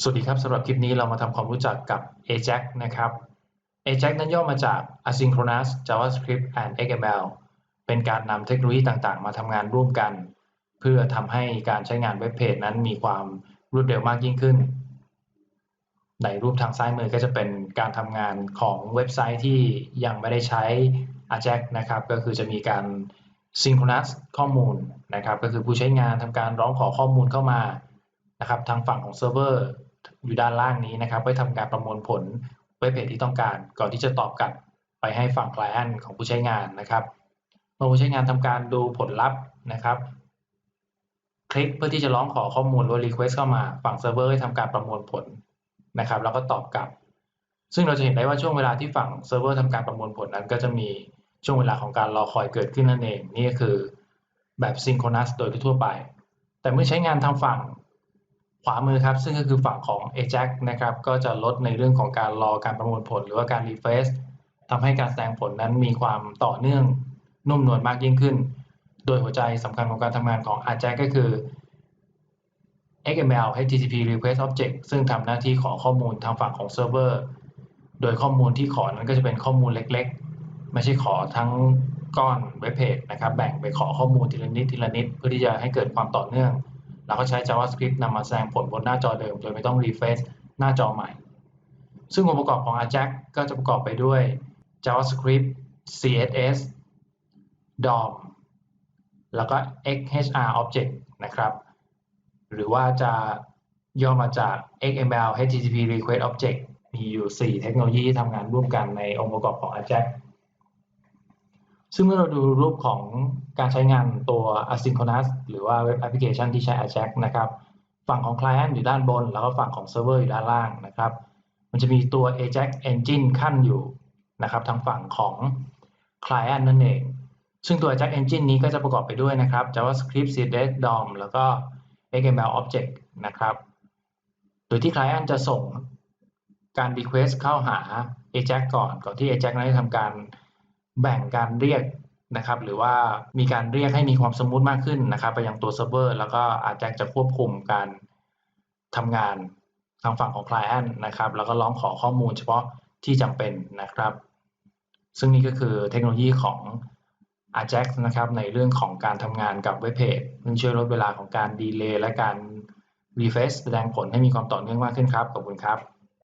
สวัสดีครับสำหรับคลิปนี้เรามาทำความรู้จักกับ AJAX นะครับ AJAX นั้นย่อมาจาก Asynchronous JavaScript and XML เป็นการนำเทคโนโลยีต่างๆ มาทำงานร่วมกัน เพื่อทำให้การใช้งานเว็บเพจนั้นมีความรวดเร็วมากยิ่งขึ้น ในรูปทางซ้ายมือก็จะเป็นการทำงานของเว็บไซต์ที่ยังไม่ได้ใช้ AJAX นะครับ ก็คือจะมีการ synchronous ข้อมูลนะครับ ก็คือผู้ใช้งานทำการร้องขอข้อมูลเข้ามานะครับทางฝั่งของเซิร์ฟเวอร์ อยู่ด้านล่างนี้นะครับไว้ทำการประมวลผลเว็บเพจที่ต้องการ ก่อนที่จะตอบกลับไปให้ฝั่ง client ของผู้ใช้งานนะครับเมื่อผู้ใช้งานทำการดูผลลัพธ์นะครับ คลิกเพื่อที่จะร้องขอข้อมูลหรือ request เข้ามาฝั่งเซิร์ฟเวอร์ให้ทำการประมวลผลนะครับ แล้วก็ตอบกลับ ซึ่งเราจะเห็นได้ว่าช่วงเวลาที่ฝั่งเซิร์ฟเวอร์ทำการประมวลผลนั้น ก็จะมีช่วงเวลาของการรอคอยเกิดขึ้นนั่นเอง นี่ก็คือแบบ synchronous โดยทั่วไป แต่เมื่อใช้งานทางฝั่ง ขวามือครับซึ่งก็คือฝั่งของ Ajax นะครับก็จะลดในเรื่องของการรอการประมวลผล หรือว่าการ refresh ทำให้การแสดงผลนั้นมีความต่อเนื่องนุ่มนวลมากยิ่งขึ้น โดยหัวใจสำคัญของการทำงานของ Ajax ก็คือ XML HTTP request object ซึ่งทำหน้าที่ขอข้อมูลทางฝั่งของเซิร์ฟเวอร์ โดยข้อมูลที่ขอนั้นก็จะเป็นข้อมูลเล็กๆ ไม่ใช่ขอทั้งก้อนเว็บเพจนะครับ แบ่งไปขอข้อมูลทีละนิดทีละนิด เพื่อที่จะให้เกิดความต่อเนื่อง เราก็ใช้ JavaScript นำมาแสดงผลบนหน้าจอเดิม โดยไม่ต้อง refresh หน้าจอใหม่ ซึ่งองค์ประกอบของ Ajax ก็จะประกอบไปด้วย JavaScript CSS DOM แล้วก็ XHR Object นะครับ หรือว่าจะย่อมาจาก XML HTTP Request Object มีอยู่ 4 เทคโนโลยีที่ทำงานร่วมกันในองค์ประกอบของ Ajax ซึ่งเมื่อเราดูรูปของการใช้งานตัว asynchronous หรือว่าเว็บแอปพลิเคชันที่ใช้ Ajax นะครับ ฝั่งของ client อยู่ด้านบน แล้วก็ฝั่งของ server อยู่ด้านล่างนะครับ มันจะมีตัว Ajax engine ขั้นอยู่นะครับ ทางฝั่งของ client นั่นเอง ซึ่งตัว Ajax engine นี้ก็จะประกอบไปด้วยนะครับ JavaScript CSS DOM แล้วก็ XML object นะครับ โดยที่ client จะส่งการ request เข้าหา Ajax ก่อน ก่อนที่ Ajax นั้นจะทำการ แบ่งการเรียกนะครับ หรือว่ามีการเรียกให้มีความสมูทมากขึ้นนะครับ ไปยังตัวเซิร์ฟเวอร์ แล้วก็อาจจะจะควบคุมการทำงานทางฝั่งของ Client นะครับ แล้วก็ร้องขอข้อมูลเฉพาะที่จำเป็นนะครับ ซึ่งนี่ก็คือเทคโนโลยีของ Ajax นะครับ ในเรื่องของการทำงานกับเว็บเพจซึ่งช่วยลดเวลาของการดีเลย์และการ refresh แสดงผลให้มีความต่อเนื่องมากขึ้นครับ ขอบคุณครับ